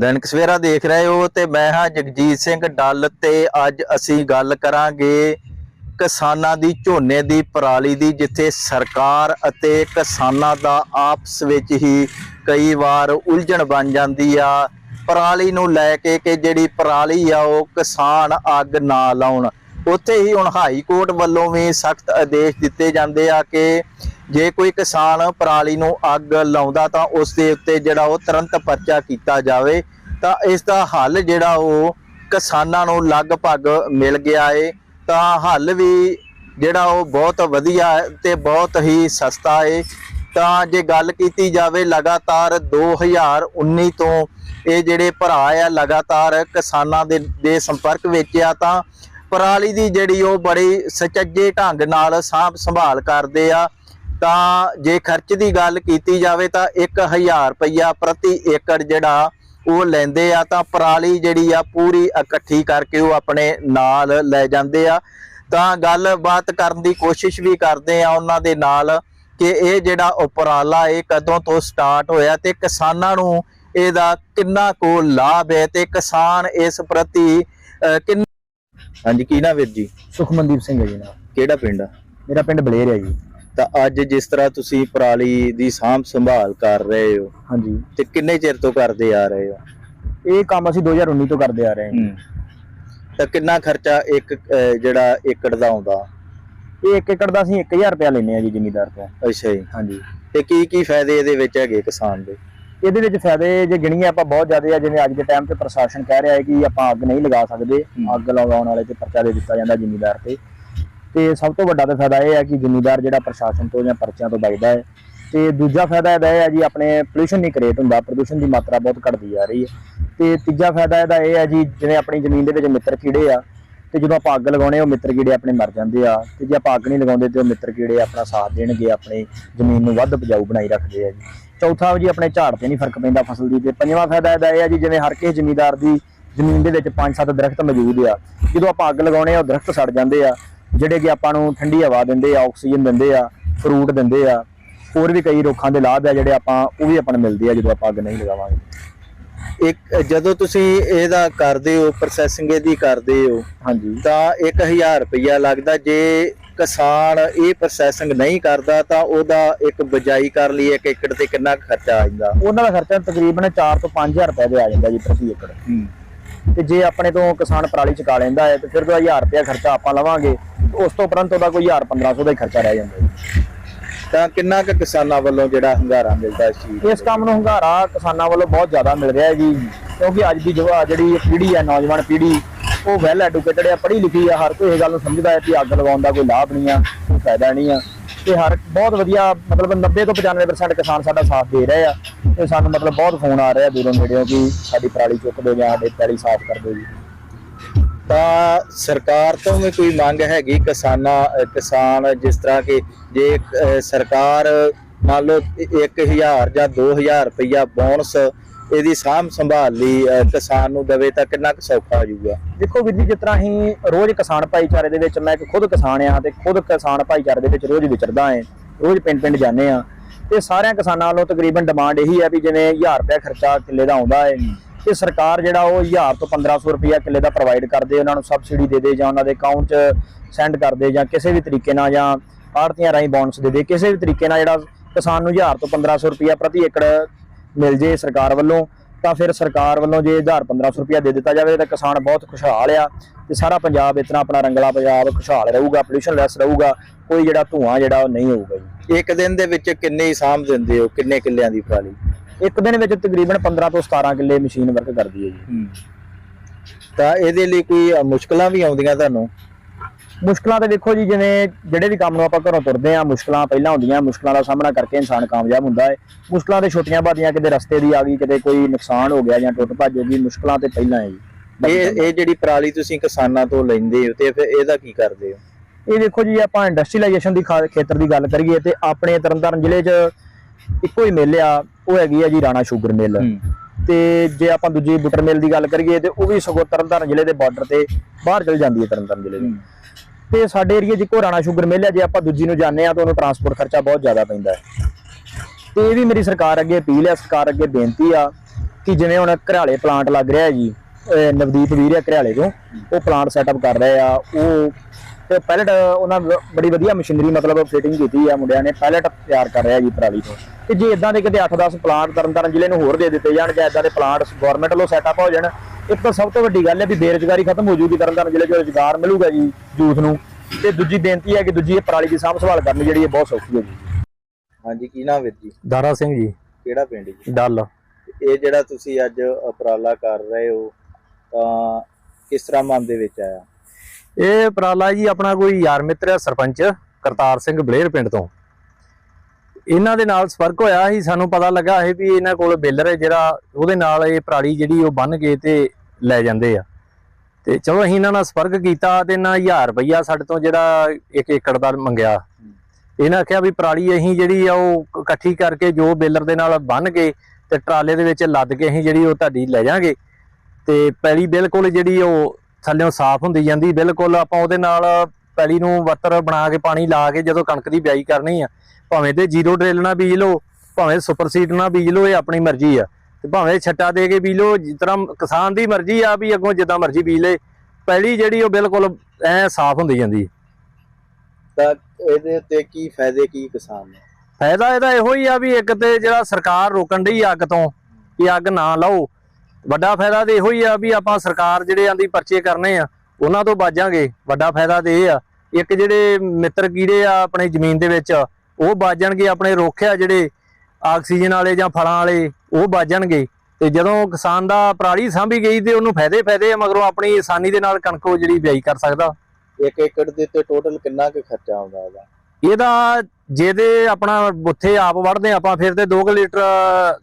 ਦੈਨਿਕ ਸਵੇਰਾ ਦੇਖ ਰਹੇ ਹੋ ਤੇ ਮੈਂ ਹਾਂ ਜਗਜੀਤ ਸਿੰਘ ਡੱਲ ਤੇ ਅੱਜ ਅਸੀਂ ਗੱਲ ਕਰਾਂਗੇ ਕਿਸਾਨਾਂ ਦੀ ਝੋਨੇ ਦੀ ਪਰਾਲੀ ਦੀ, ਜਿੱਥੇ ਸਰਕਾਰ ਅਤੇ ਕਿਸਾਨਾਂ ਦਾ ਆਪਸ ਵਿੱਚ ਹੀ ਕਈ ਵਾਰ ਉਲਝਣ ਬਣ ਜਾਂਦੀ ਆ। ਪਰਾਲੀ ਨੂੰ ਲੈ ਕੇ ਕਿ ਜਿਹੜੀ ਪਰਾਲੀ ਆ ਉਹ ਕਿਸਾਨ ਅੱਗ ਨਾ ਲਾਉਣ। ਉੱਥੇ ਹੀ ਹੁਣ ਹਾਈ ਕੋਰਟ ਵੱਲੋਂ ਵੀ ਸਖਤ ਆਦੇਸ਼ ਦਿੱਤੇ ਜਾਂਦੇ ਆ ਕਿ ਜੇ ਕੋਈ ਕਿਸਾਨ ਪਰਾਲੀ ਨੂੰ ਅੱਗ ਲਾਉਂਦਾ ਤਾਂ ਉਸ ਦੇ ਉੱਤੇ ਜਿਹੜਾ ਉਹ ਤੁਰੰਤ ਪਰਚਾ ਕੀਤਾ ਜਾਵੇ, ਤਾਂ ਇਸ ਦਾ ਹੱਲ ਜਿਹੜਾ ਉਹ ਕਿਸਾਨਾਂ ਨੂੰ ਲਗਭਗ ਮਿਲ ਗਿਆ ਏ। ਤਾਂ ਹੱਲ ਵੀ ਜਿਹੜਾ ਉਹ ਬਹੁਤ ਵਧੀਆ ਹੈ ਤੇ ਬਹੁਤ ਹੀ ਸਸਤਾ ਏ। ਤਾਂ ਜੇ ਗੱਲ ਕੀਤੀ ਜਾਵੇ ਲਗਾਤਾਰ 2019 ਤੋਂ ਇਹ ਜਿਹੜੇ ਭਰਾ ਆ ਲਗਾਤਾਰ ਕਿਸਾਨਾਂ ਦੇ ਦੇ ਸੰਪਰਕ ਵਿੱਚ ਆ ਤਾਂ ਪਰਾਲੀ ਦੀ ਜਿਹੜੀ ਉਹ ਬੜੀ ਸੁਚੱਜੇ ਢੰਗ ਨਾਲ ਸਾਂਭ ਸੰਭਾਲ ਕਰਦੇ ਆ ਤਾਂ ਜੇ ਖਰਚ ਦੀ ਗੱਲ ਕੀਤੀ ਜਾਵੇ ਤਾਂ 1000 ਰੁਪਇਆ ਪ੍ਰਤੀ ਏਕੜ ਜਿਹੜਾ ਉਹ ਲੈਂਦੇ ਆ ਤਾਂ ਪਰਾਲੀ ਜਿਹੜੀ ਆ ਪੂਰੀ ਇਕੱਠੀ ਕਰਕੇ ਉਹ ਆਪਣੇ ਨਾਲ ਲੈ ਜਾਂਦੇ ਆ। ਤਾਂ ਗੱਲਬਾਤ ਕਰਨ ਦੀ ਕੋਸ਼ਿਸ਼ ਵੀ ਕਰਦੇ ਆ ਉਹਨਾਂ ਦੇ ਨਾਲ ਕਿ ਇਹ ਜਿਹੜਾ ਉਪਰਾਲਾ ਇਹ ਕਦੋਂ ਤੋਂ ਸਟਾਰਟ ਹੋਇਆ ਤੇ ਕਿਸਾਨਾਂ ਨੂੰ ਇਹਦਾ ਕਿੰਨਾ ਕੋ ਲਾਭ ਹੈ ਤੇ ਕਿਸਾਨ ਇਸ ਪ੍ਰਤੀ ਅਹ, ਹਾਂਜੀ ਕੀ ਨਾ ਵੀਰ ਜੀ? ਸੁਖਮਨਦੀਪ ਸਿੰਘ ਹੈ ਜੀ ਨਾਲ ਕਿਹੜਾ ਪਿੰਡ ਆ? ਮੇਰਾ ਪਿੰਡ ਬਲੇਰ ਹੈ ਜੀ। ਤਾਂ ਅੱਜ ਜਿਸ ਤਰ੍ਹਾਂ ਤੁਸੀਂ ਪਰਾਲੀ ਦੀ ਸਾਂਭ ਸੰਭਾਲ ਕਰ ਰਹੇ ਹੋ ਹਾਂਜੀ। ਤੇ ਕਿੰਨੇ ਚਿਰ ਤੋਂ ਕਰਦੇ ਆ ਰਹੇ ਹੋ? ਇਹ ਕੰਮ ਅਸੀਂ 2019 ਤੋਂ ਕਰਦੇ ਆ ਰਹੇ ਹਾਂ ਤਾਂ ਕਿੰਨਾ ਖਰਚਾ ਇੱਕ ਅਹ, ਜਿਹੜਾ ਏਕੜ ਦਾ ਆਉਂਦਾ? ਇਹ ਇੱਕ ਏਕੜ ਦਾ ਅਸੀਂ 1000 ਰੁਪਇਆ ਲੈਨੇ ਆ ਜੀ ਜ਼ਿਮੀਦਾਰ ਤੋਂ। ਅੱਛਾ ਜੀ। ਹਾਂਜੀ। ਤੇ ਕੀ ਕੀ ਫਾਇਦੇ ਇਹਦੇ ਵਿੱਚ ਹੈਗੇ ਕਿਸਾਨ ਦੇ? ਇਹਦੇ ਵਿੱਚ ਫਾਇਦੇ ਜੇ ਗਿਣੀਏ ਆਪਾਂ ਬਹੁਤ ਜ਼ਿਆਦਾ ਆ ਜਿਵੇਂ ਅੱਜ ਦੇ ਟਾਈਮ ਤੇ ਪ੍ਰਸ਼ਾਸਨ ਕਹਿ ਰਿਹਾ ਹੈ ਕਿ ਆਪਾਂ ਅੱਗ ਨਹੀਂ ਲਗਾ ਸਕਦੇ। ਅੱਗ ਲਗਾਉਣ ਵਾਲੇ ਤੇ ਪਰਚਾ ਦੇ ਦਿੱਤਾ ਜਾਂਦਾ ਜ਼ਿਮੀਦਾਰ ਤੇ। ਤੇ ਸਭ ਤੋਂ ਵੱਡਾ ਤਾਂ ਫਾਇਦਾ ਇਹ ਹੈ ਕਿ ਜ਼ਿਮੀਦਾਰ ਜਿਹੜਾ ਪ੍ਰਸ਼ਾਸਨ ਤੋਂ ਜਾਂ ਪਰਚਿਆਂ ਤੋਂ ਬਚਦਾ ਹੈ। ਤੇ ਦੂਜਾ ਫਾਇਦਾ ਇਹਦਾ ਇਹ ਹੈ ਜੀ ਆਪਣੇ ਪੋਲੂਸ਼ਨ ਨਹੀਂ ਕ੍ਰੀਏਟ ਹੁੰਦਾ ਪ੍ਰਦੂਸ਼ਣ ਦੀ ਮਾਤਰਾ ਬਹੁਤ ਘਟਦੀ ਜਾ ਰਹੀ ਹੈ। ਤੇ ਤੀਜਾ ਫਾਇਦਾ ਇਹਦਾ ਇਹ ਹੈ ਜੀ ਜਿਵੇਂ ਆਪਣੀ ਜ਼ਮੀਨ ਦੇ ਵਿੱਚ ਮਿੱਤਰ ਕੀੜੇ ਆ ਤੇ ਜਦੋਂ ਆਪਾਂ ਅੱਗ ਲਗਾਉਣੇ, ਉਹ ਮਿੱਤਰ ਕੀੜੇ ਆਪਣੇ ਮਰ ਜਾਂਦੇ ਆ। ਤੇ ਜੇ ਆਪਾਂ ਅੱਗ ਨਹੀਂ ਲਗਾਉਂਦੇ, ਤੇ ਉਹ ਮਿੱਤਰ ਕੀੜੇ ਆਪਣਾ ਸਾਥ ਦੇਣਗੇ, ਆਪਣੀ ਜ਼ਮੀਨ ਨੂੰ ਵੱਧ ਉਪਜਾਊ ਬਣਾਈ ਰੱਖਦੇ ਆ ਜੀ। ਚੌਥਾ ਜੀ, ਆਪਣੇ ਝਾੜ ਤੇ ਨਹੀਂ ਫ਼ਰਕ ਪੈਂਦਾ ਫਸਲ ਦੀ। ਤੇ ਪੰਜਵਾਂ ਫਾਇਦਾ ਇਹਦਾ ਇਹ ਆ ਜੀ, ਜਿਵੇਂ ਹਰ ਕਿਸੇ ਜ਼ਮੀਂਦਾਰ ਦੀ ਜ਼ਮੀਨ ਦੇ ਵਿੱਚ ਪੰਜ ਸੱਤ ਦਰਖਤ ਮੌਜੂਦ ਆ। ਜਦੋਂ ਆਪਾਂ ਅੱਗ ਲਗਾਉਣੇ ਆ, ਉਹ ਦਰਖਤ ਸੜ ਜਾਂਦੇ ਆ, ਜਿਹੜੇ ਕਿ ਆਪਾਂ ਨੂੰ ਠੰਡੀ ਹਵਾ ਦਿੰਦੇ ਆ, ਆਕਸੀਜਨ ਦਿੰਦੇ ਆ, ਫਰੂਟ ਦਿੰਦੇ ਆ। ਹੋਰ ਵੀ ਕਈ ਰੁੱਖਾਂ ਦੇ ਲਾਭ ਆ ਜਿਹੜੇ ਆਪਾਂ, ਉਹ ਵੀ ਆਪਾਂ ਨੂੰ ਮਿਲਦੇ ਆ ਜਦੋਂ ਆਪਾਂ ਅੱਗ ਨਹੀਂ ਲਗਾਵਾਂਗੇ। ਇੱਕ ਜਦੋਂ ਤੁਸੀਂ ਇਹਦਾ ਕਰਦੇ ਹੋ ਪ੍ਰੋਸੈਸਿੰਗ ਇਹਦੀ ਕਰਦੇ ਹੋ ਹਾਂਜੀ। ਤਾਂ 1000 ਰੁਪਇਆ ਲੱਗਦਾ। ਜੇ ਕਿਸਾਨ ਇਹ ਪ੍ਰੋਸੈਸਿੰਗ ਨਹੀਂ ਕਰਦਾ ਤਾਂ ਉਹਦਾ ਇੱਕ ਬਜਾਈ ਕਰ ਲਈ ਇੱਕ ਏਕੜ ਤੇ ਕਿੰਨਾ ਖਰਚਾ ਆ ਜਾਂਦਾ? ਉਹਨਾਂ ਦਾ ਖਰਚਾ ਤਕਰੀਬਨ 4 ਤੋਂ 5000 ਰੁਪਏ ਦੇ ਆ ਜਾਂਦਾ ਜੀ ਪ੍ਰਤੀ ਏਕੜ। ਤੇ ਜੇ ਆਪਣੇ ਤੋਂ ਕਿਸਾਨ ਪਰਾਲੀ ਚਕਾ ਲੈਂਦਾ ਹੈ ਤੇ ਫਿਰ ਉਹਦਾ 1000 ਰੁਪਏ ਖਰਚਾ ਆਪਾਂ ਲਵਾਂਗੇ। ਉਸ ਤੋਂ ਉਪਰੰਤ ਉਹਦਾ ਕੋਈ 1000 1500 ਦਾ ਹੀ ਖਰਚਾ ਰਹਿ ਜਾਂਦਾ ਜੀ। ਤਾਂ ਕਿੰਨਾ ਕੁ ਕਿਸਾਨਾਂ ਵੱਲੋਂ ਜਿਹੜਾ ਹੰਗਾਰਾ ਮਿਲਦਾ ਇਸ ਚੀਜ਼ ਇਸ ਕੰਮ ਨੂੰ ਹੰਗਾਰਾ ਕਿਸਾਨਾਂ ਵੱਲੋਂ ਬਹੁਤ ਜ਼ਿਆਦਾ ਮਿਲ ਰਿਹਾ ਹੈ ਜੀ। ਕਿਉਂਕਿ ਅੱਜ ਦੀ ਜਵਾ ਜਿਹੜੀ ਪੀੜ੍ਹੀ ਹੈ, ਨੌਜਵਾਨ ਪੀੜ੍ਹੀ, ਉਹ ਵੈਲ ਐਡੂਕੇਟਡ ਹੈ, ਪੜ੍ਹੀ ਲਿਖੀ ਆ ਹਰ ਕੋਈ ਇਹ ਗੱਲ ਨੂੰ ਸਮਝਦਾ ਹੈ ਕਿ ਅੱਗ ਲਗਾਉਣ ਦਾ ਕੋਈ ਲਾਭ ਨਹੀਂ ਆ, ਕੋਈ ਫਾਇਦਾ ਨਹੀਂ ਆ। ਤੇ ਹਰ ਬਹੁਤ ਵਧੀਆ, ਮਤਲਬ 90 ਤੋਂ 95% ਕਿਸਾਨ ਸਾਡਾ ਸਾਥ ਦੇ ਰਹੇ ਆ। ਤੇ ਸਾਨੂੰ ਮਤਲਬ ਬਹੁਤ ਫੋਨ ਆ ਰਿਹਾ ਆ ਦੂਰੋਂ ਨੇੜਿਓਂ ਕਿ ਸਾਡੀ ਪਰਾਲੀ ਚੁੱਕ ਦਿਓ ਜਾਂ ਸਾਡੀ ਪਰਾਲੀ ਸਾਫ਼ ਕਰ ਦਿਓ ਜੀ। ਤਾਂ ਸਰਕਾਰ ਤੋਂ ਵੀ ਕੋਈ ਮੰਗ ਹੈਗੀ ਕਿਸਾਨਾਂ ਕਿਸਾਨ ਜਿਸ ਤਰ੍ਹਾਂ ਕਿ ਜੇ ਸਰਕਾਰ ਮੰਨ ਲਓ 1000 ਜਾਂ 2000 ਰੁਪਇਆ ਬੋਨਸ ਇਹਦੀ ਸਾਂਭ ਸੰਭਾਲ ਲਈ ਕਿਸਾਨ ਨੂੰ ਦੇਵੇ ਤਾਂ ਕਿੰਨਾ ਕੁ ਸੌਖਾ ਹੋ ਜਾਊਗਾ? ਦੇਖੋ ਵੀਰ ਜੀ, ਜਿਸ ਤਰ੍ਹਾਂ ਹੀ ਰੋਜ਼ ਕਿਸਾਨ ਭਾਈਚਾਰੇ ਦੇ ਵਿੱਚ, ਮੈਂ ਇੱਕ ਖੁਦ ਕਿਸਾਨ ਆ ਤੇ ਖੁਦ ਕਿਸਾਨ ਭਾਈਚਾਰੇ ਦੇ ਵਿੱਚ ਰੋਜ਼ ਵਿਚਰਦਾ ਏ ਰੋਜ਼ ਪਿੰਡ ਪਿੰਡ ਜਾਂਦੇ ਆ ਤੇ ਸਾਰਿਆਂ ਕਿਸਾਨਾਂ ਵੱਲੋਂ ਤਕਰੀਬਨ ਡਿਮਾਂਡ ਇਹੀ ਹੈ ਵੀ ਜਿਵੇਂ 1000 ਰੁਪਏ ਖਰਚਾ ਕਿੱਲੇ ਦਾ ਆਉਂਦਾ ਹੈ। ਤੇ ਸਰਕਾਰ ਜਿਹੜਾ ਉਹ 1000 ਤੋਂ 1500 ਰੁਪਇਆ ਕਿੱਲੇ ਦਾ ਪ੍ਰੋਵਾਈਡ ਕਰਦੇ, ਉਹਨਾਂ ਨੂੰ ਸਬਸਿਡੀ ਦੇ ਦੇ ਜਾਂ ਉਹਨਾਂ ਦੇ ਅਕਾਊਂਟ 'ਚ ਸੈਂਡ ਕਰਦੇ ਜਾਂ ਕਿਸੇ ਵੀ ਤਰੀਕੇ ਨਾਲ ਜਾਂ ਆੜਤੀਆਂ ਰਾਹੀਂ ਬੋਨਸ ਦੇ ਦੇ, ਕਿਸੇ ਵੀ ਤਰੀਕੇ ਨਾਲ ਜਿਹੜਾ ਕਿਸਾਨ ਨੂੰ 1000 ਤੋਂ 1500 ਰੁਪਇਆ ਪ੍ਰਤੀ ਏਕੜ ਮਿਲ ਜੇ ਸਰਕਾਰ ਵੱਲੋਂ, ਤਾਂ ਫਿਰ ਸਰਕਾਰ ਵੱਲੋਂ ਜੇ 1000 1500 ਰੁਪਇਆ ਦੇ ਦਿੱਤਾ ਜਾਵੇ ਤਾਂ ਕਿਸਾਨ ਬਹੁਤ ਖੁਸ਼ਹਾਲ ਆ ਤੇ ਸਾਰਾ ਪੰਜਾਬ ਇਤਨਾ ਆਪਣਾ ਰੰਗਲਾ ਪੰਜਾਬ ਖੁਸ਼ਹਾਲ ਰਹੂਗਾ ਪੋਲੂਸ਼ਨ ਲੈਸ ਰਹੂਗਾ, ਕੋਈ ਜਿਹੜਾ ਧੂਆਂ ਜਿਹੜਾ ਉਹ ਨਹੀਂ ਹੋਊਗਾ ਜੀ। ਇੱਕ ਦਿਨ ਦੇ ਵਿੱਚ ਕਿੰਨੇ ਹੀ ਸਾਂਭ ਦਿੰਦੇ ਹੋ, ਕਿੰਨੇ ਕਿੱਲਿਆਂ ਦੀ ਪਰਾਲੀ ਇੱਕ ਦਿਨ ਵਿੱਚ ਤਕਰੀਬਨ 15 ਤੋਂ 17 ਕਿੱਲੇ ਮਸ਼ੀਨ ਵਰਕ ਕਰਦੀ ਹੈ ਜੀ। ਤਾਂ ਇਹਦੇ ਲਈ ਕੋਈ ਮੁਸ਼ਕਲਾਂ ਵੀ ਆਉਂਦੀਆਂ ਤੁਹਾਨੂੰ? ਮੁਸ਼ਕਲਾਂ ਤੇ ਦੇਖੋ ਜੀ ਜਿਵੇਂ ਜਿਹੜੇ ਵੀ ਕੰਮ ਨੂੰ ਆਪਾਂ ਘਰੋਂ ਤੁਰਦੇ ਆ ਮੁਸ਼ਕਲਾਂ ਪਹਿਲਾਂ ਹੁੰਦੀਆਂ ਮੁਸ਼ਕਲਾਂ ਦਾ ਸਾਹਮਣਾ ਕਰਕੇ ਇਨਸਾਨ ਕਾਮਯਾਬ ਹੁੰਦਾ ਹੈ। ਮੁਸ਼ਕਲਾਂ ਤੇ ਛੋਟੀਆਂ ਬਾਦੀਆਂ ਕਿਤੇ ਰਸਤੇ ਦੀ ਆ ਗਈ ਕਿਤੇ ਕੋਈ ਨੁਕਸਾਨ ਹੋ ਗਿਆ ਜਾਂ ਟੁੱਟ ਭੱਜ ਹੋ ਗਈ ਮੁਸ਼ਕਲਾਂ ਤੇ ਪਹਿਲਾਂ ਹੈ ਜੀ। ਇਹ ਇਹ ਜਿਹੜੀ ਪਰਾਲੀ ਤੁਸੀਂ ਕਿਸਾਨਾਂ ਤੋਂ ਲੈਂਦੇ ਹੋ ਤੇ ਫਿਰ ਇਹਦਾ ਕੀ ਕਰਦੇ ਹੋ? ਇਹ ਦੇਖੋ ਜੀ ਆਪਾਂ ਇੰਡਸਟਰੀਲਾਈਜੇਸ਼ਨ ਦੀ ਖੇਤਰ ਦੀ ਗੱਲ ਕਰੀਏ ਤੇ ਆਪਣੇ ਤਰਨਤਾਰਨ ਜ਼ਿਲ੍ਹੇ 'ਚ ਇੱਕੋ ਹੀ ਮਿਲ ਆ ਉਹ ਹੈਗੀ ਆ ਜੀ ਰਾਣਾ ਸ਼ੂਗਰ ਮਿਲ। ਤੇ ਜੇ ਆਪਾਂ ਦੂਜੀ ਬੁੱਟਰ ਮਿਲ ਦੀ ਗੱਲ ਕਰੀਏ ਤੇ ਉਹ ਵੀ ਸਗੋਂ ਤਰਨਤਾਰਨ ਜ਼ਿਲ੍ਹੇ ਦੇ ਬਾਰਡਰ ਤੇ ਬਾਹਰ ਚਲ ਜਾਂਦੀ ਹੈ ਤਰਨਤਾਰਨ ਜ਼ਿਲ੍ਹੇ ਦੇ। ਤੇ ਸਾਡੇ ਏਰੀਆ 'ਚ ਇੱਕੋ ਰਾਣਾ ਸ਼ੂਗਰ ਮਿਲ ਹੈ ਜੇ ਆਪਾਂ ਦੂਜੀ ਨੂੰ ਜਾਂਦੇ ਆ ਤਾਂ ਉਹਨੂੰ ਟਰਾਂਸਪੋਰਟ ਖਰਚਾ ਬਹੁਤ ਜ਼ਿਆਦਾ ਪੈਂਦਾ ਹੈ। ਤੇ ਇਹ ਵੀ ਮੇਰੀ ਸਰਕਾਰ ਅੱਗੇ ਅਪੀਲ ਹੈ ਸਰਕਾਰ ਅੱਗੇ ਬੇਨਤੀ ਆ ਕਿ ਜਿਵੇਂ ਹੁਣ ਘਰਿਆਲੇ ਪਲਾਂਟ ਲੱਗ ਰਿਹਾ ਜੀ ਨਵਦੀਪ ਵੀਰ ਹੈ ਘਰਿਆਲੇ ਤੋਂ ਉਹ ਪਲਾਂਟ ਸੈਟਅਪ ਕਰ ਰਹੇ ਆ ਉਹ ਤੇ ਪੈਲਟ ਉਹਨਾਂ ਬੜੀ ਵਧੀਆ ਮਸ਼ੀਨਰੀ ਮਤਲਬ ਫਿਟਿੰਗ ਕੀਤੀ ਆ ਮੁੰਡਿਆਂ ਨੇ ਪੈਲਟ ਤਿਆਰ ਕਰ ਰਿਹਾ ਜੀ ਪਰਾਲੀ ਤੋਂ। ਤੇ ਜੇ ਇਦਾਂ ਦੇ ਕਿਤੇ 8-10 ਪਲਾਂਟ ਤਰਨਤਾਰਨ ਜ਼ਿਲ੍ਹੇ ਨੂੰ ਹੋਰ ਦੇ ਦਿੱਤੇ ਜਾਣ ਜਾਂ ਇਦਾਂ ਦੇ ਪਲਾਂਟ ਗਵਰਨਮੈਂਟ ਵੱਲੋਂ ਸੈਟਅਪ ਹੋ ਜਾਣ ਇੱਕ ਤਾਂ ਸਭ ਤੋਂ ਵੱਡੀ ਗੱਲ ਹੈ ਵੀ ਬੇਰੁਜ਼ਗਾਰੀ ਖਤਮ ਹੋ ਜੂਗੀ ਤਰਨਤਾਰਨ ਜ਼ਿਲ੍ਹੇ 'ਚ ਰੁਜ਼ਗਾਰ ਮਿਲੂਗਾ ਜੀ ਯੂਥ ਨੂੰ। ਤੇ ਦੂਜੀ ਬੇਨਤੀ ਹੈ ਕਿ ਦੂਜੀ ਇਹ ਪਰਾਲੀ ਦੀ ਸਾਂਭ ਸੰਭਾਲ ਕਰਨੀ ਜਿਹੜੀ ਇਹ ਬਹੁਤ ਸੌਖੀ ਹੈ ਜੀ। ਹਾਂਜੀ ਕੀ ਨਾਮ ਵੀਰ ਜੀ? ਦਾਰਾ ਸਿੰਘ ਜੀ। ਕਿਹੜਾ ਪਿੰਡ ਜੀ? ਡੱਲ। ਇਹ ਜਿਹੜਾ ਤੁਸੀਂ ਅੱਜ ਉਪਰਾਲਾ ਕਰ ਰਹੇ ਹੋ ਤਾਂ ਕਿਸ ਤਰ੍ਹਾਂ ਮਨ ਦੇ ਵਿੱਚ ਆਇਆ? ਇਹ ਉਪਰਾਲਾ ਜੀ ਆਪਣਾ ਕੋਈ ਯਾਰ ਮਿੱਤਰ ਹੈ ਸਰਪੰਚ ਕਰਤਾਰ ਸਿੰਘ ਬਲੇਰ ਪਿੰਡ ਤੋਂ। ਇਹਨਾਂ ਦੇ ਨਾਲ ਸੰਪਰਕ ਹੋਇਆ ਸੀ, ਸਾਨੂੰ ਪਤਾ ਲੱਗਾ ਇਹ ਵੀ ਇਹਨਾਂ ਕੋਲ ਬੇਲਰ ਹੈ ਜਿਹੜਾ, ਉਹਦੇ ਨਾਲ ਇਹ ਪਰਾਲੀ ਜਿਹੜੀ ਉਹ ਬੰਨ ਕੇ ਤੇ ਲੈ ਜਾਂਦੇ ਆ। ਤੇ ਚਲੋ ਅਸੀਂ ਇਹਨਾਂ ਨਾਲ ਸੰਪਰਕ ਕੀਤਾ ਤੇ ਇਹਨਾਂ 1000 ਰੁਪਈਆ ਸਾਡੇ ਤੋਂ ਜਿਹੜਾ ਇੱਕ ਏਕੜ ਦਾ ਮੰਗਿਆ। ਇਹਨਾਂ ਆਖਿਆ ਵੀ ਪਰਾਲੀ ਅਸੀਂ ਜਿਹੜੀ ਆ ਉਹ ਇਕੱਠੀ ਕਰਕੇ ਜੋ ਬੇਲਰ ਦੇ ਨਾਲ ਬੰਨ ਕੇ ਤੇ ਟਰਾਲੇ ਦੇ ਵਿੱਚ ਲੱਦ ਕੇ ਅਸੀਂ ਜਿਹੜੀ ਉਹ ਤੁਹਾਡੀ ਲੈ ਜਾਾਂਗੇ। ਤੇ ਪੈਲੀ ਬਿਲਕੁਲ ਜਿਹੜੀ ਉਹ ਥੱਲਿਓਂ ਸਾਫ਼ ਹੁੰਦੀ ਜਾਂਦੀ ਬਿਲਕੁਲ ਆਪਾਂ ਉਹਦੇ ਨਾਲ ਪੈਲੀ ਨੂੰ ਵੱਤਰ ਬਣਾ ਕੇ ਪਾਣੀ ਲਾ ਕੇ ਜਦੋਂ ਕਣਕ ਦੀ ਬਿਜਾਈ ਕਰਨੀ ਆ ਭਾਵੇਂ ਤੇ ਜ਼ੀਰੋ ਡਰਿਲ ਨਾਲ ਬੀਜ ਲਓ ਭਾਵੇਂ ਸੁਪਰ ਸੀਡ ਨਾਲ ਬੀਜ ਲਓ ਇਹ ਆਪਣੀ ਮਰਜ਼ੀ ਆ। ਤੇ ਭਾਵੇਂ ਛੱਟਾ ਦੇ ਕੇ ਬੀਜ ਲਓ ਤਰ੍ਹਾਂ ਕਿਸਾਨ ਦੀ ਮਰਜ਼ੀ ਆ ਵੀ ਅੱਗੋਂ ਜਿੱਦਾਂ ਮਰਜ਼ੀ ਬੀਜ ਲੇ ਪੈਲੀ ਜਿਹੜੀ ਉਹ ਬਿਲਕੁਲ ਐ ਸਾਫ਼ ਹੁੰਦੀ ਜਾਂਦੀ। ਤਾਂ ਇਹਦੇ ਉੱਤੇ ਕੀ ਫਾਇਦੇ ਕੀ ਕਿਸਾਨ ਨੂੰ? ਫਾਇਦਾ ਇਹਦਾ ਇਹੋ ਹੀ ਆ ਵੀ ਇੱਕ ਤੇ ਜਿਹੜਾ ਸਰਕਾਰ ਰੋਕਣ ਡਈ ਅੱਗ ਤੋਂ ਕਿ ਅੱਗ ਨਾ ਲਾਓ ਵੱਡਾ ਫਾਇਦਾ ਤੇ ਇਹੋ ਹੀ ਆ ਵੀ ਆਪਾਂ ਸਰਕਾਰ ਜਿਹੜੇ ਆਂਦੀ ਪਰਚੇ ਕਰਨੇ ਆ ਉਹਨਾਂ ਤੋਂ ਬਾਜਾਂਗੇ। ਵੱਡਾ ਫਾਇਦਾ ਤੇ ਇਹ ਆ ਇੱਕ ਜਿਹੜੇ ਮਿੱਤਰ ਕੀੜੇ ਆ ਆਪਣੇ ਜ਼ਮੀਨ ਦੇ ਵਿੱਚ ਉਹ ਬਾਜਣਗੇ ਆਪਣੇ ਰੁੱਖ ਆ ਜਿਹੜੇ ਆਕਸੀਜਨ ਵਾਲੇ ਜਾਂ ਫਲਾਂ ਵਾਲੇ ਉਹ ਬਾਜਣਗੇ ਤੇ ਜਦੋਂ ਕਿਸਾਨ ਦਾ ਪਰਾਲੀ ਸਾਂਭੀ ਗਈ ਤੇ ਉਹਨੂੰ ਫਾਇਦੇ ਫਾਇਦੇ ਆ ਮਗਰੋਂ ਆਪਣੀ ਆਸਾਨੀ ਦੇ ਨਾਲ ਕਣਕ ਉਹ ਜਿਹੜੀ ਬਿਜਾਈ ਕਰ ਸਕਦਾ। ਇੱਕ ਏਕੜ ਦੇ ਉੱਤੇ ਟੋਟਲ ਕਿੰਨਾ ਕੁ ਖਰਚਾ ਆਉਂਦਾ ਇਹਦਾ? ਇਹਦਾ ਜਿਹਦੇ ਆਪਣਾ ਬੁੱਥੇ ਆਪ ਵੜਦੇ ਆਪਾਂ ਫਿਰ ਤੇ 2 ਲੀਟਰ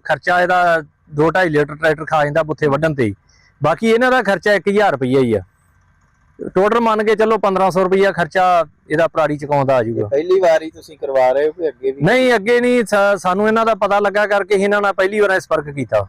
ਖਰਚਾ ਇਹਦਾ 2.5 ਲੀਟਰ ਟਰੈਕਟਰ ਖਾ ਜਾਂਦਾ ਬੁੱਥੇ ਵੱਢਣ ਤੇ। ਬਾਕੀ ਇਹਨਾਂ ਦਾ ਖਰਚਾ 1000 ਰੁਪਈਆ ਹੀ ਆ। ਟੋਟਲ ਮੰਨ ਕੇ ਚੱਲੋ 1500 ਰੁਪਈਆ ਖਰਚਾ ਇਹਦਾ ਪਰਾਲੀ ਚਕਾਉਂਦਾ ਆ ਜਾਊਗਾ। ਪਹਿਲੀ ਵਾਰ ਤੁਸੀਂ ਕਰਵਾ ਰਹੇ ਹੋ ਕਿ ਅੱਗੇ ਵੀ? ਨਹੀਂ ਅੱਗੇ ਨਹੀਂ ਸਾਨੂੰ ਇਹਨਾਂ ਦਾ ਪਤਾ ਲੱਗਾ ਕਰਕੇ ਇਹਨਾਂ ਨਾਲ ਪਹਿਲੀ ਵਾਰ ਸੰਪਰਕ ਕੀਤਾ।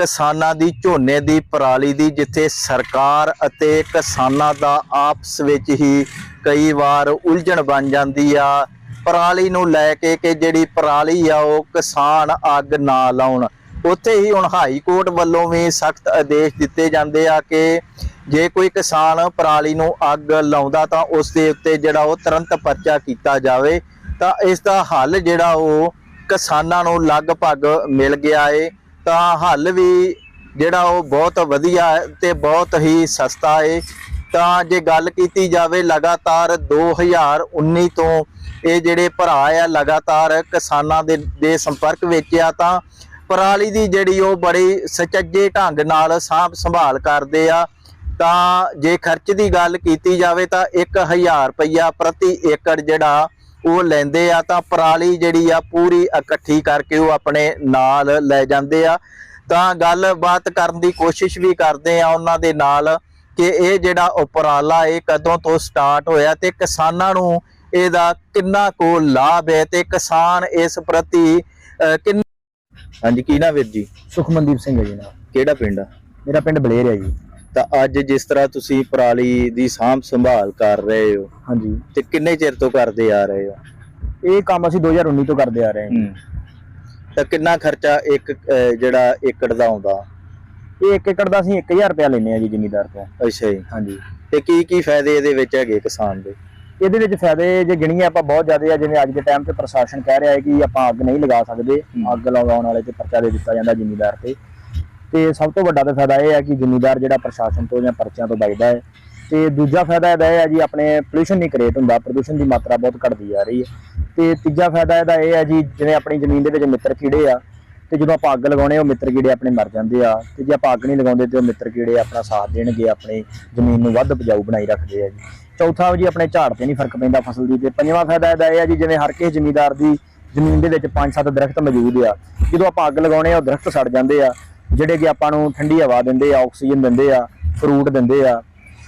ਕਿਸਾਨਾਂ ਦੀ ਝੋਨੇ ਦੀ ਪਰਾਲੀ ਦੀ, ਜਿੱਥੇ ਸਰਕਾਰ ਅਤੇ ਕਿਸਾਨਾਂ ਦਾ ਆਪਸ ਵਿੱਚ ਹੀ ਕਈ ਵਾਰ ਉਲਝਣ ਬਣ ਜਾਂਦੀ ਆ। ਪਰਾਲੀ ਨੂੰ ਲੈ ਕੇ ਕਿ ਜਿਹੜੀ ਪਰਾਲੀ ਆ, ਉਹ ਕਿਸਾਨ ਅੱਗ ਨਾ ਲਾਉਣ। ਉੱਥੇ ਹੀ ਹੁਣ ਹਾਈ ਕੋਰਟ ਵੱਲੋਂ ਵੀ ਸਖਤ ਆਦੇਸ਼ ਦਿੱਤੇ ਜਾਂਦੇ ਆ ਕਿ ਜੇ ਕੋਈ ਕਿਸਾਨ ਪਰਾਲੀ ਨੂੰ ਅੱਗ ਲਾਉਂਦਾ ਤਾਂ ਉਸ ਦੇ ਉੱਤੇ ਜਿਹੜਾ ਉਹ ਤੁਰੰਤ ਪਰਚਾ ਕੀਤਾ ਜਾਵੇ। ਤਾਂ ਇਸ ਦਾ ਹੱਲ ਜਿਹੜਾ ਉਹ ਕਿਸਾਨਾਂ ਨੂੰ ਲਗਭਗ ਮਿਲ ਗਿਆ ਏ। ਤਾਂ ਹੱਲ ਵੀ ਜਿਹੜਾ ਉਹ ਬਹੁਤ ਵਧੀਆ ਹੈ ਤੇ ਬਹੁਤ ਹੀ ਸਸਤਾ ਏ। ਤਾਂ ਜੇ ਗੱਲ ਕੀਤੀ ਜਾਵੇ ਲਗਾਤਾਰ 2019 ਤੋਂ ਇਹ ਜਿਹੜੇ ਭਰਾ ਆ, ਲਗਾਤਾਰ ਕਿਸਾਨਾਂ ਦੇ ਦੇ ਸੰਪਰਕ ਵਿੱਚ ਆ, ਤਾਂ ਪਰਾਲੀ ਦੀ ਜਿਹੜੀ ਉਹ ਬੜੀ ਸੁਚੱਜੇ ਢੰਗ ਨਾਲ ਸਾਂਭ ਸੰਭਾਲ ਕਰਦੇ ਆ। ਤਾਂ ਜੇ ਖਰਚ ਦੀ ਗੱਲ ਕੀਤੀ ਜਾਵੇ ਤਾਂ 1000 ਰੁਪਇਆ ਪ੍ਰਤੀ ਏਕੜ ਜਿਹੜਾ ਉਹ ਲੈਂਦੇ ਆ ਤਾਂ ਪਰਾਲੀ ਜਿਹੜੀ ਆ ਪੂਰੀ ਇਕੱਠੀ ਕਰਕੇ ਉਹ ਆਪਣੇ ਨਾਲ ਲੈ ਜਾਂਦੇ ਆ। ਤਾਂ ਗੱਲਬਾਤ ਕਰਨ ਦੀ ਕੋਸ਼ਿਸ਼ ਵੀ ਕਰਦੇ ਆ ਉਹਨਾਂ ਦੇ ਨਾਲ ਕਿ ਇਹ ਜਿਹੜਾ ਉਪਰਾਲਾ ਇਹ ਕਦੋਂ ਤੋਂ ਸਟਾਰਟ ਹੋਇਆ ਤੇ ਕਿਸਾਨਾਂ ਨੂੰ ਇਹਦਾ ਕਿੰਨਾ ਕੋ ਲਾਭ ਹੈ ਤੇ ਕਿਸਾਨ ਇਸ ਪ੍ਰਤੀ ਕਿੰਨ ਹਾਂਜੀ ਕੀ ਨਾ ਵੀਰ ਜੀ? ਸੁਖਮਨਦੀਪ ਸਿੰਘ ਹੈ ਜੀ ਨਾਲ ਕਿਹੜਾ ਪਿੰਡ ਆ? ਮੇਰਾ ਪਿੰਡ ਬਲੇਰ ਹੈ ਜੀ। ਤਾਂ ਅੱਜ ਜਿਸ ਤਰ੍ਹਾਂ ਤੁਸੀਂ ਪਰਾਲੀ ਦੀ ਸਾਂਭ ਸੰਭਾਲ ਕਰ ਰਹੇ ਹੋ ਹਾਂਜੀ। ਤੇ ਕਿੰਨੇ ਚਿਰ ਤੋਂ ਕਰਦੇ ਆ ਰਹੇ ਹੋ? ਇਹ ਕੰਮ ਅਸੀਂ 2019 ਤੋਂ ਕਰਦੇ ਆ ਰਹੇ ਹਾਂ। ਤਾਂ ਕਿੰਨਾ ਖਰਚਾ ਇੱਕ ਅਹ, ਜਿਹੜਾ ਏਕੜ ਦਾ ਆਉਂਦਾ? ਇਹ ਇੱਕ ਏਕੜ ਦਾ ਅਸੀਂ 1000 ਰੁਪਇਆ ਲੈਨੇ ਆ ਜੀ ਜ਼ਿਮੀਦਾਰ ਤੋਂ। ਅੱਛਾ ਜੀ। ਹਾਂਜੀ। ਤੇ ਕੀ ਕੀ ਫਾਇਦੇ ਇਹਦੇ ਵਿੱਚ ਹੈਗੇ ਕਿਸਾਨ ਦੇ? ਇਹਦੇ ਵਿੱਚ ਫਾਇਦੇ ਜੇ ਗਿਣੀਏ ਆਪਾਂ ਬਹੁਤ ਜ਼ਿਆਦਾ ਆ ਜਿਵੇਂ ਅੱਜ ਦੇ ਟਾਈਮ ਤੇ ਪ੍ਰਸ਼ਾਸਨ ਕਹਿ ਰਿਹਾ ਹੈ ਕਿ ਆਪਾਂ ਅੱਗ ਨਹੀਂ ਲਗਾ ਸਕਦੇ। ਅੱਗ ਲਗਾਉਣ ਵਾਲੇ ਤੇ ਪਰਚਾ ਦੇ ਦਿੱਤਾ ਜਾਂਦਾ ਜ਼ਿਮੀਦਾਰ ਤੇ। ਤੇ ਸਭ ਤੋਂ ਵੱਡਾ ਤਾਂ ਫਾਇਦਾ ਇਹ ਹੈ ਕਿ ਜ਼ਿਮੀਦਾਰ ਜਿਹੜਾ ਪ੍ਰਸ਼ਾਸਨ ਤੋਂ ਜਾਂ ਪਰਚਿਆਂ ਤੋਂ ਬਚਦਾ ਹੈ। ਤੇ ਦੂਜਾ ਫਾਇਦਾ ਇਹਦਾ ਇਹ ਹੈ ਜੀ, ਆਪਣੇ ਪੋਲੂਸ਼ਨ ਨਹੀਂ ਕ੍ਰੀਏਟ ਹੁੰਦਾ, ਪ੍ਰਦੂਸ਼ਣ ਦੀ ਮਾਤਰਾ ਬਹੁਤ ਘਟਦੀ ਜਾ ਰਹੀ ਹੈ। ਤੇ ਤੀਜਾ ਫਾਇਦਾ ਇਹਦਾ ਇਹ ਹੈ ਜੀ, ਜਿਵੇਂ ਆਪਣੀ ਜ਼ਮੀਨ ਦੇ ਵਿੱਚ ਮਿੱਤਰ ਕੀੜੇ ਆ, ਤੇ ਜਦੋਂ ਆਪਾਂ ਅੱਗ ਲਗਾਉਣੇ ਉਹ ਮਿੱਤਰ ਕੀੜੇ ਆਪਣੇ ਮਰ ਜਾਂਦੇ ਆ। ਤੇ ਜੇ ਆਪਾਂ ਅੱਗ ਨਹੀਂ ਲਗਾਉਂਦੇ ਤੇ ਉਹ ਮਿੱਤਰ ਕੀੜੇ ਆਪਣਾ ਸਾਥ ਦੇਣਗੇ, ਆਪਣੀ ਜ਼ਮੀਨ ਨੂੰ ਵੱਧ ਉਪਜਾਊ ਬਣਾਈ ਰੱਖਦੇ ਆ ਜੀ। ਚੌਥਾ ਜੀ, ਆਪਣੇ ਝਾੜ ਤੇ ਨਹੀਂ ਫ਼ਰਕ ਪੈਂਦਾ ਫਸਲ ਦੀ। ਤੇ ਪੰਜਵਾਂ ਫਾਇਦਾ ਇਹਦਾ ਇਹ ਹੈ ਜੀ, ਜਿਵੇਂ ਹਰ ਕਿਸੇ ਜ਼ਮੀਂਦਾਰ ਦੀ ਜ਼ਮੀਨ ਦੇ ਵਿੱਚ ਪੰਜ ਸੱਤ ਦਰਖਤ ਮੌਜੂਦ ਆ। ਜਦੋਂ ਆਪਾਂ ਅੱਗ ਲਗਾਉਣੇ ਆ ਉਹ ਦਰਖਤ ਸੜ ਜਾਂਦੇ ਆ। ਜਿਹੜੇ ਕਿ ਆਪਾਂ ਨੂੰ ਠੰਡੀ ਹਵਾ ਦਿੰਦੇ ਆ ਆਕਸੀਜਨ ਦਿੰਦੇ ਆ ਫਰੂਟ ਦਿੰਦੇ ਆ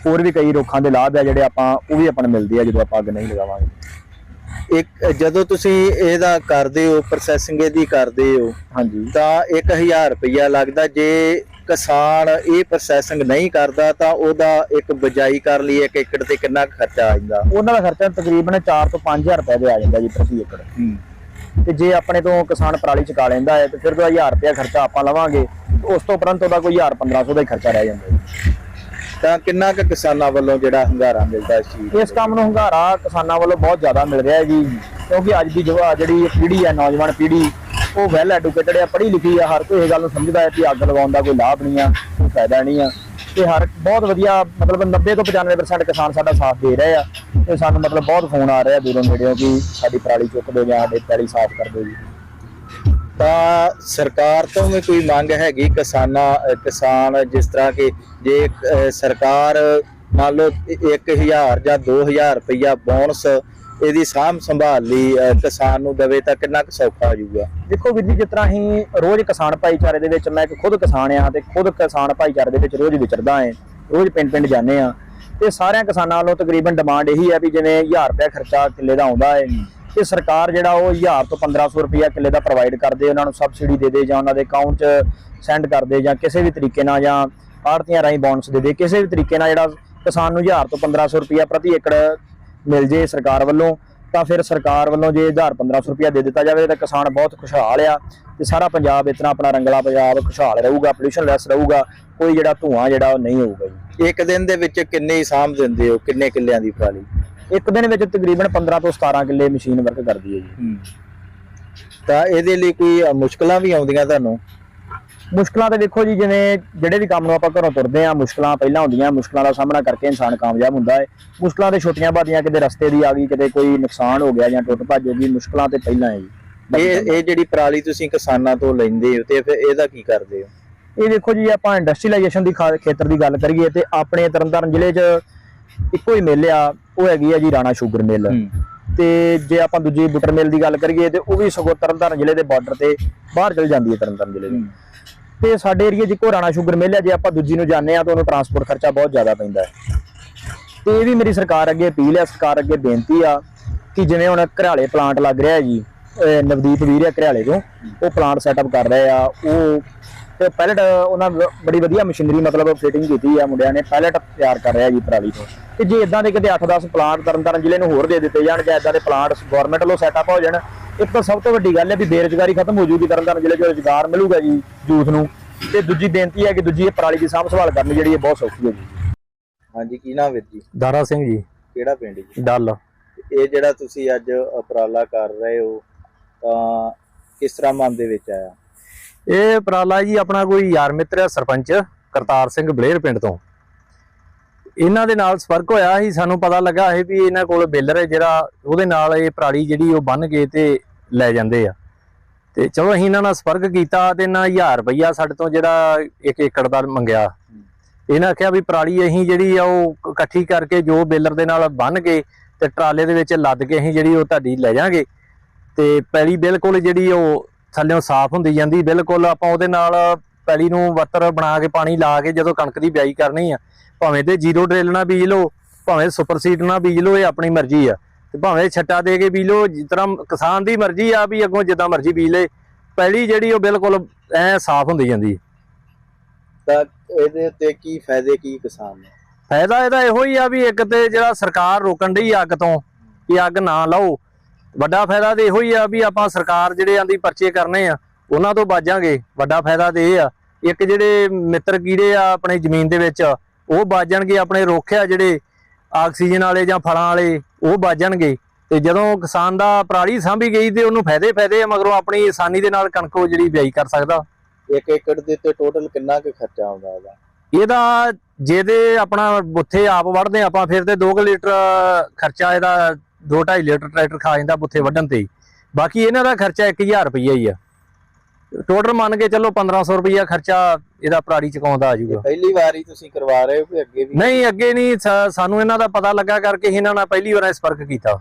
ਹੋਰ ਵੀ ਕਈ ਰੁੱਖਾਂ ਦੇ ਲਾਭ ਆ ਜਿਹੜੇ ਆਪਾਂ ਉਹ ਵੀ ਆਪਾਂ ਨੂੰ ਮਿਲਦੇ ਆ ਜਦੋਂ ਆਪਾਂ ਅੱਗ ਨਹੀਂ ਲਗਾਵਾਂਗੇ। ਇੱਕ ਜਦੋਂ ਤੁਸੀਂ ਇਹਦਾ ਕਰਦੇ ਹੋ ਪ੍ਰੋਸੈਸਿੰਗ ਇਹਦੀ ਕਰਦੇ ਹੋ ਹਾਂਜੀ। ਤਾਂ 1000 ਰੁਪਇਆ ਲੱਗਦਾ ਜੇ ਕਿਸਾਨ ਇਹ ਪ੍ਰੋਸੈਸਿੰਗ ਨਹੀਂ ਕਰਦਾ ਤਾਂ ਉਹਦਾ ਇੱਕ ਬਜਾਈ ਕਰ ਲਈ ਇੱਕ ਏਕੜ ਤੇ ਕਿੰਨਾ ਖਰਚਾ ਆ ਜਾਂਦਾ? ਉਹਨਾਂ ਦਾ ਖਰਚਾ ਤਕਰੀਬਨ 4 ਤੋਂ 5000 ਰੁਪਏ ਦੇ ਆ ਜਾਂਦਾ ਜੀ ਪ੍ਰਤੀ ਏਕੜ। ਤੇ ਜੇ ਆਪਣੇ ਤੋਂ ਕਿਸਾਨ ਪਰਾਲੀ ਚਕਾ ਲੈਂਦਾ ਹੈ ਤੇ ਫਿਰ ਤਾਂ 1000 ਰੁਪਏ ਖਰਚਾ ਆਪਾਂ ਲਵਾਂਗੇ ਉਸ ਤੋਂ ਉਪਰੰਤ ਉਹਦਾ ਕੋਈ 1000 1500 ਦਾ ਹੀ ਖਰਚਾ ਰਹਿ ਜਾਂਦਾ ਜੀ। ਤਾਂ ਕਿੰਨਾ ਕੁ ਕਿਸਾਨਾਂ ਵੱਲੋਂ ਜਿਹੜਾ ਹੰਗਾਰਾ ਮਿਲਦਾ ਇਸ ਚੀਜ਼ ਇਸ ਕੰਮ ਨੂੰ ਹੰਗਾਰਾ ਕਿਸਾਨਾਂ ਵੱਲੋਂ ਬਹੁਤ ਜ਼ਿਆਦਾ ਮਿਲ ਰਿਹਾ ਹੈ ਜੀ। ਕਿਉਂਕਿ ਅੱਜ ਦੀ ਜਵਾ ਜਿਹੜੀ ਪੀੜ੍ਹੀ ਹੈ ਨੌਜਵਾਨ ਪੀੜ੍ਹੀ ਉਹ ਵੈਲ ਐਡੂਕੇਟਡ ਹੈ ਪੜ੍ਹੀ ਲਿਖੀ ਆ ਹਰ ਕੋਈ ਇਹ ਗੱਲ ਨੂੰ ਸਮਝਦਾ ਹੈ ਕਿ ਅੱਗ ਲਗਾਉਣ ਦਾ ਕੋਈ ਲਾਭ ਨਹੀਂ ਆ ਕੋਈ ਫਾਇਦਾ ਨਹੀਂ ਆ। ਤੇ ਹਰ ਬਹੁਤ ਵਧੀਆ ਮਤਲਬ 90 ਤੋਂ 95% ਕਿਸਾਨ ਸਾਡਾ ਸਾਥ ਦੇ ਰਹੇ ਆ। ਤੇ ਸਾਨੂੰ ਮਤਲਬ ਬਹੁਤ ਫੋਨ ਆ ਰਹੇ ਆ ਦੂਰੋਂ ਨੇੜਿਓਂ ਕਿ ਸਾਡੀ ਪਰਾਲੀ ਚੁੱਕ ਦਿਓ ਜਾਂ ਸਾਡੀ ਪਰਾਲੀ ਸਾਫ਼ ਕਰ ਦਿਓ ਜੀ। ਤਾਂ ਸਰਕਾਰ ਤੋਂ ਵੀ ਕੋਈ ਮੰਗ ਹੈਗੀ ਕਿਸਾਨਾਂ ਕਿਸਾਨ ਜਿਸ ਤਰ੍ਹਾਂ ਕਿ ਜੇ ਸਰਕਾਰ ਮੰਨ ਲਓ 1000 ਜਾਂ 2000 ਰੁਪਇਆ ਬੋਨਸ ਇਹਦੀ ਸਾਂਭ ਸੰਭਾਲ ਲਈ ਕਿਸਾਨ ਨੂੰ ਦੇਵੇ ਤਾਂ ਕਿੰਨਾ ਕੁ ਸੌਖਾ ਹੋ ਜਾਊਗਾ? ਦੇਖੋ ਵੀਰ ਜੀ, ਜਿਸ ਤਰ੍ਹਾਂ ਅਸੀਂ ਰੋਜ਼ ਕਿਸਾਨ ਭਾਈਚਾਰੇ ਦੇ ਵਿੱਚ, ਮੈਂ ਇੱਕ ਖੁਦ ਕਿਸਾਨ ਆ ਤੇ ਖੁਦ ਕਿਸਾਨ ਭਾਈਚਾਰੇ ਦੇ ਵਿੱਚ ਰੋਜ਼ ਵਿਚਰਦਾ ਹਾਂ, ਰੋਜ਼ ਪਿੰਡ ਪਿੰਡ ਜਾਂਦੇ ਆ ਤੇ ਸਾਰਿਆਂ ਕਿਸਾਨਾਂ ਵੱਲੋਂ ਤਕਰੀਬਨ ਡਿਮਾਂਡ ਇਹੀ ਹੈ ਵੀ ਜਿਵੇਂ 1000 ਰੁਪਏ ਖਰਚਾ ਕਿੱਲੇ ਦਾ ਆਉਂਦਾ ਹੈ। ਤੇ ਸਰਕਾਰ ਜਿਹੜਾ ਉਹ 1000 ਤੋਂ 1500 ਰੁਪਇਆ ਕਿੱਲੇ ਦਾ ਪ੍ਰੋਵਾਈਡ ਕਰਦੇ, ਉਹਨਾਂ ਨੂੰ ਸਬਸਿਡੀ ਦੇ ਦੇ ਜਾਂ ਉਹਨਾਂ ਦੇ ਅਕਾਊਂਟ 'ਚ ਸੈਂਡ ਕਰਦੇ ਜਾਂ ਕਿਸੇ ਵੀ ਤਰੀਕੇ ਨਾਲ ਜਾਂ ਆੜਤੀਆਂ ਰਾਹੀਂ ਬੋਨਸ ਦੇ ਦੇ, ਕਿਸੇ ਵੀ ਤਰੀਕੇ ਨਾਲ ਜਿਹੜਾ ਕਿਸਾਨ ਨੂੰ 1000 ਤੋਂ 1500 ਰੁਪਇਆ ਪ੍ਰਤੀ ਏਕੜ ਮਿਲ ਜੇ ਸਰਕਾਰ ਵੱਲੋਂ, ਤਾਂ ਫਿਰ ਸਰਕਾਰ ਵੱਲੋਂ ਜੇ 1000 1500 ਰੁਪਇਆ ਦੇ ਦਿੱਤਾ ਜਾਵੇ ਤਾਂ ਕਿਸਾਨ ਬਹੁਤ ਖੁਸ਼ਹਾਲ ਆ ਤੇ ਸਾਰਾ ਪੰਜਾਬ ਇਤਨਾ ਆਪਣਾ ਰੰਗਲਾ ਪੰਜਾਬ ਖੁਸ਼ਹਾਲ ਰਹੂਗਾ ਪੋਲੂਸ਼ਨ ਲੈਸ ਰਹੂਗਾ, ਕੋਈ ਜਿਹੜਾ ਧੂਆਂ ਜਿਹੜਾ ਉਹ ਨਹੀਂ ਹੋਊਗਾ ਜੀ। ਇੱਕ ਦਿਨ ਦੇ ਵਿੱਚ ਕਿੰਨੇ ਹੀ ਸਾਂਭ ਦਿੰਦੇ ਹੋ, ਕਿੰਨੇ ਕਿੱਲਿਆਂ ਦੀ ਪਰਾਲੀ? ਇੱਕ ਦਿਨ ਵਿੱਚ ਤਕਰੀਬਨ 15 ਤੋਂ 17 ਕਿੱਲੇ ਮਸ਼ੀਨ ਵਰਕ ਕਰਦੀ ਹੈ ਜੀ। ਤਾਂ ਇਹਦੇ ਲਈ ਕੋਈ ਮੁਸ਼ਕਲਾਂ ਵੀ ਆਉਂਦੀਆਂ ਤੁਹਾਨੂੰ? ਮੁਸ਼ਕਲਾਂ ਤਾਂ ਦੇਖੋ ਜੀ ਜਿਵੇਂ ਜਿਹੜੇ ਵੀ ਕੰਮ ਨੂੰ ਆਪਾਂ ਘਰੋਂ ਤੁਰਦੇ ਆ ਮੁਸ਼ਕਲਾਂ ਪਹਿਲਾਂ ਹੁੰਦੀਆਂ ਮੁਸ਼ਕਲਾਂ ਦਾ ਸਾਹਮਣਾ ਕਰਕੇ ਇਨਸਾਨ ਕਾਮਯਾਬ ਹੁੰਦਾ ਹੈ। ਮੁਸ਼ਕਲਾਂ ਤੇ ਛੋਟੀਆਂ ਬਾਦੀਆਂ ਕਿਤੇ ਰਸਤੇ ਦੀ ਆ ਗਈ ਕਿਤੇ ਕੋਈ ਨੁਕਸਾਨ ਹੋ ਗਿਆ ਜਾਂ ਟੁੱਟ ਭੱਜ ਹੋ ਗਈ ਮੁਸ਼ਕਲਾਂ ਤੇ ਪਹਿਲਾਂ ਹੈ ਜੀ। ਇਹ ਇਹ ਜਿਹੜੀ ਪਰਾਲੀ ਤੁਸੀਂ ਕਿਸਾਨਾਂ ਤੋਂ ਲੈਂਦੇ ਹੋ ਤੇ ਫਿਰ ਇਹਦਾ ਕੀ ਕਰਦੇ ਹੋ? ਇਹ ਦੇਖੋ ਜੀ ਆਪਾਂ ਇੰਡਸਟਰੀਲਾਈਜੇਸ਼ਨ ਦੀ ਖੇਤਰ ਦੀ ਗੱਲ ਕਰੀਏ ਤੇ ਆਪਣੇ ਤਰਨਤਾਰਨ ਜ਼ਿਲ੍ਹੇ 'ਚ ਇੱਕੋ ਹੀ ਮਿਲ ਆ। ਉਹ ਹੈਗੀ ਆ ਜੀ ਰਾਣਾ ਸ਼ੂਗਰ ਮਿਲ। ਤੇ ਜੇ ਆਪਾਂ ਦੂਜੀ ਬੁੱਟਰ ਮਿਲ ਦੀ ਗੱਲ ਕਰੀਏ ਤੇ ਉਹ ਵੀ ਸਗੋਂ ਤਰਨਤਾਰਨ ਜ਼ਿਲ੍ਹੇ ਦੇ ਬਾਰਡਰ ਤੇ ਬਾਹਰ ਚਲ ਜਾਂਦੀ ਹੈ ਤਰਨਤਾਰਨ ਜ਼ਿਲ੍ਹੇ ਦੇ। ਤੇ ਸਾਡੇ ਏਰੀਆ 'ਚ ਇੱਕੋ ਰਾਣਾ ਸ਼ੂਗਰ ਮਿਲ ਹੈ ਜੇ ਆਪਾਂ ਦੂਜੀ ਨੂੰ ਜਾਂਦੇ ਆ ਤਾਂ ਉਹਨੂੰ ਟਰਾਂਸਪੋਰਟ ਖਰਚਾ ਬਹੁਤ ਜ਼ਿਆਦਾ ਪੈਂਦਾ ਹੈ। ਤੇ ਇਹ ਵੀ ਮੇਰੀ ਸਰਕਾਰ ਅੱਗੇ ਅਪੀਲ ਹੈ ਸਰਕਾਰ ਅੱਗੇ ਬੇਨਤੀ ਆ ਕਿ ਜਿਵੇਂ ਹੁਣ ਘਰਿਆਲੇ ਪਲਾਂਟ ਲੱਗ ਰਿਹਾ ਹੈ ਜੀ ਨਵਦੀਪ ਵੀਰ ਹੈ ਘਰਿਆਲੇ ਤੋਂ ਉਹ ਪਲਾਂਟ ਸੈਟਅਪ ਕਰ ਰਹੇ ਆ ਉਹ ਤੇ ਪੈਲਟ ਉਹਨਾਂ ਬੜੀ ਵਧੀਆ ਮਸ਼ੀਨਰੀ ਮਤਲਬ ਫਿਟਿੰਗ ਕੀਤੀ ਆ ਮੁੰਡਿਆਂ ਨੇ ਪੈਲਟ ਤਿਆਰ ਕਰ ਰਿਹਾ ਜੀ ਪਰਾਲੀ ਤੋਂ। ਤੇ ਜੇ ਇਦਾਂ ਦੇ ਕਿਤੇ 8-10 ਪਲਾਂਟ ਤਰਨਤਾਰਨ ਜ਼ਿਲ੍ਹੇ ਨੂੰ ਹੋਰ ਦੇ ਦਿੱਤੇ ਜਾਣ ਜਾਂ ਇਦਾਂ ਦੇ ਪਲਾਂਟ ਗਵਰਨਮੈਂਟ ਵੱਲੋਂ ਸੈਟਅਪ ਹੋ ਜਾਣ ਇੱਕ ਤਾਂ ਸਭ ਤੋਂ ਵੱਡੀ ਗੱਲ ਹੈ ਵੀ ਬੇਰੁਜ਼ਗਾਰੀ ਖਤਮ ਹੋ ਜੂਗੀ ਤਰਨਤਾਰਨ ਜ਼ਿਲ੍ਹੇ 'ਚ ਰੁਜ਼ਗਾਰ ਮਿਲੂਗਾ ਜੀ ਯੂਥ ਨੂੰ। ਤੇ ਦੂਜੀ ਬੇਨਤੀ ਹੈ ਕਿ ਦੂਜੀ ਇਹ ਪਰਾਲੀ ਦੀ ਸਾਂਭ ਸੰਭਾਲ ਕਰਨੀ ਜਿਹੜੀ ਇਹ ਬਹੁਤ ਸੌਖੀ ਹੈ ਜੀ। ਹਾਂਜੀ ਕੀ ਨਾਮ ਵੀਰ ਜੀ? ਦਾਰਾ ਸਿੰਘ ਜੀ। ਕਿਹੜਾ ਪਿੰਡ ਜੀ? ਡੱਲ। ਇਹ ਜਿਹੜਾ ਤੁਸੀਂ ਅੱਜ ਉਪਰਾਲਾ ਕਰ ਰਹੇ ਹੋ ਤਾਂ ਕਿਸ ਤਰ੍ਹਾਂ ਮਨ ਦੇ ਵਿੱਚ ਆਇਆ? ਇਹ ਉਪਰਾਲਾ ਜੀ ਆਪਣਾ ਕੋਈ ਯਾਰ ਮਿੱਤਰ ਹੈ ਸਰਪੰਚ ਕਰਤਾਰ ਸਿੰਘ ਬਲੇਰ ਪਿੰਡ ਤੋਂ। ਇਹਨਾਂ ਦੇ ਨਾਲ ਸੰਪਰਕ ਹੋਇਆ ਸੀ, ਸਾਨੂੰ ਪਤਾ ਲੱਗਾ ਇਹ ਵੀ ਇਹਨਾਂ ਕੋਲ ਬੇਲਰ ਹੈ ਜਿਹੜਾ, ਉਹਦੇ ਨਾਲ ਇਹ ਪਰਾਲੀ ਜਿਹੜੀ ਉਹ ਬੰਨ ਕੇ ਤੇ ਲੈ ਜਾਂਦੇ ਆ। ਤੇ ਚਲੋ ਅਸੀਂ ਇਹਨਾਂ ਨਾਲ ਸੰਪਰਕ ਕੀਤਾ ਤੇ ਇਹਨਾਂ 1000 ਰੁਪਈਆ ਸਾਡੇ ਤੋਂ ਜਿਹੜਾ ਇੱਕ ਏਕੜ ਦਾ ਮੰਗਿਆ। ਇਹਨਾਂ ਆਖਿਆ ਵੀ ਪਰਾਲੀ ਅਸੀਂ ਜਿਹੜੀ ਆ ਉਹ ਇਕੱਠੀ ਕਰਕੇ ਜੋ ਬੇਲਰ ਦੇ ਨਾਲ ਬੰਨ ਕੇ ਤੇ ਟਰਾਲੇ ਦੇ ਵਿੱਚ ਲੱਦ ਕੇ ਅਸੀਂ ਜਿਹੜੀ ਉਹ ਤੁਹਾਡੀ ਲੈ ਜਾਾਂਗੇ। ਤੇ ਪੈਲੀ ਬਿਲਕੁਲ ਜਿਹੜੀ ਉਹ ਥੱਲਿਓਂ ਸਾਫ਼ ਹੁੰਦੀ ਜਾਂਦੀ ਬਿਲਕੁਲ ਆਪਾਂ ਉਹਦੇ ਨਾਲ ਪੈਲੀ ਨੂੰ ਵੱਤਰ ਬਣਾ ਕੇ ਪਾਣੀ ਲਾ ਕੇ ਜਦੋਂ ਕਣਕ ਦੀ ਬਿਜਾਈ ਕਰਨੀ ਆ ਭਾਵੇਂ ਤੇ ਜ਼ੀਰੋ ਡਰਿਲ ਨਾਲ ਬੀਜ ਲਓ ਭਾਵੇਂ ਸੁਪਰ ਸੀਡ ਨਾਲ ਬੀਜ ਲਓ ਇਹ ਆਪਣੀ ਮਰਜ਼ੀ ਆ। ਤੇ ਭਾਵੇਂ ਛੱਟਾ ਦੇ ਕੇ ਬੀਜ ਲਓ ਜਿਸ ਤਰ੍ਹਾਂ ਕਿਸਾਨ ਦੀ ਮਰਜ਼ੀ ਆ ਵੀ ਅੱਗੋਂ ਜਿੱਦਾਂ ਮਰਜ਼ੀ ਬੀਜ ਲੇ ਪੈਲੀ ਜਿਹੜੀ ਉਹ ਬਿਲਕੁਲ ਐ ਸਾਫ਼ ਹੁੰਦੀ ਜਾਂਦੀ ਤਾਂ ਇਹਦੇ ਉੱਤੇ ਕੀ ਫਾਇਦੇ ਕੀ ਕਿਸਾਨ ਨੂੰ? ਫਾਇਦਾ ਇਹਦਾ ਇਹੋ ਹੀ ਆ ਵੀ ਇੱਕ ਤੇ ਜਿਹੜਾ ਸਰਕਾਰ ਰੋਕਣ ਡਈ ਅੱਗ ਤੋਂ ਕਿ ਅੱਗ ਨਾ ਲਾਓ ਵੱਡਾ ਫਾਇਦਾ ਤੇ ਇਹੋ ਹੀ ਆ ਵੀ ਆਪਾਂ ਸਰਕਾਰ ਜਿਹੜੇ ਆਂਦੀ ਪਰਚੇ ਕਰਨੇ ਆ ਉਹਨਾਂ ਤੋਂ ਬਾਜਾਂਗੇ। ਵੱਡਾ ਫਾਇਦਾ ਤੇ ਇਹ ਆ। ਇੱਕ ਜਿਹੜੇ ਮਿੱਤਰ ਕੀੜੇ ਆ ਆਪਣੇ ਜ਼ਮੀਨ ਦੇ ਵਿੱਚ ਉਹ ਬਾਜਣਗੇ ਆਪਣੇ ਰੁੱਖ ਆ ਜਿਹੜੇ ਆਕਸੀਜਨ ਵਾਲੇ ਜਾਂ ਫਲਾਂ ਵਾਲੇ ਉਹ ਬਾਜਣਗੇ। ਤੇ ਜਦੋਂ ਕਿਸਾਨ ਦਾ ਪਰਾਲੀ ਸਾਂਭੀ ਗਈ ਤੇ ਉਹਨੂੰ ਫਾਇਦੇ ਫਾਇਦੇ ਆ ਮਗਰੋਂ ਆਪਣੀ ਆਸਾਨੀ ਦੇ ਨਾਲ ਕਣਕ ਉਹ ਜਿਹੜੀ ਬਿਜਾਈ ਕਰ ਸਕਦਾ। ਇੱਕ ਏਕੜ ਦੇ ਉੱਤੇ ਟੋਟਲ ਕਿੰਨਾ ਕੁ ਖਰਚਾ ਆਉਂਦਾ ਇਹਦਾ? ਇਹਦਾ ਜਿਹਦੇ ਆਪਣਾ ਬੁੱਥੇ ਆਪ ਵੜਦੇ ਆਪਾਂ ਫਿਰ ਤੇ 2 ਲੀਟਰ ਖਰਚਾ ਇਹਦਾ 2.5 ਲੀਟਰ ਟਰੈਕਟਰ ਖਾ ਜਾਂਦਾ ਬੁੱਥੇ ਵੱਢਣ ਤੇ। ਬਾਕੀ ਇਹਨਾਂ ਦਾ ਖਰਚਾ 1000 ਰੁਪਈਆ ਹੀ ਆ। ਟੋਟਲ ਮੰਨ ਕੇ ਚੱਲੋ 1500 ਰੁਪਈਆ ਖਰਚਾ ਇਹਦਾ ਪਰਾੜੀ ਚਕਾਉਣ ਦਾ ਆ ਜਾਊਗਾ। ਪਹਿਲੀ ਵਾਰ ਹੀ ਤੁਸੀਂ ਕਰਵਾ ਰਹੇ ਹੋ ਕਿ ਅੱਗੇ ਵੀ? ਨਹੀਂ ਅੱਗੇ ਨਹੀਂ ਸਾਨੂੰ ਇਹਨਾਂ ਦਾ ਪਤਾ ਲੱਗਾ ਕਰਕੇ ਇਹਨਾਂ ਨਾਲ ਪਹਿਲੀ ਵਾਰ ਸੰਪਰਕ ਕੀਤਾ।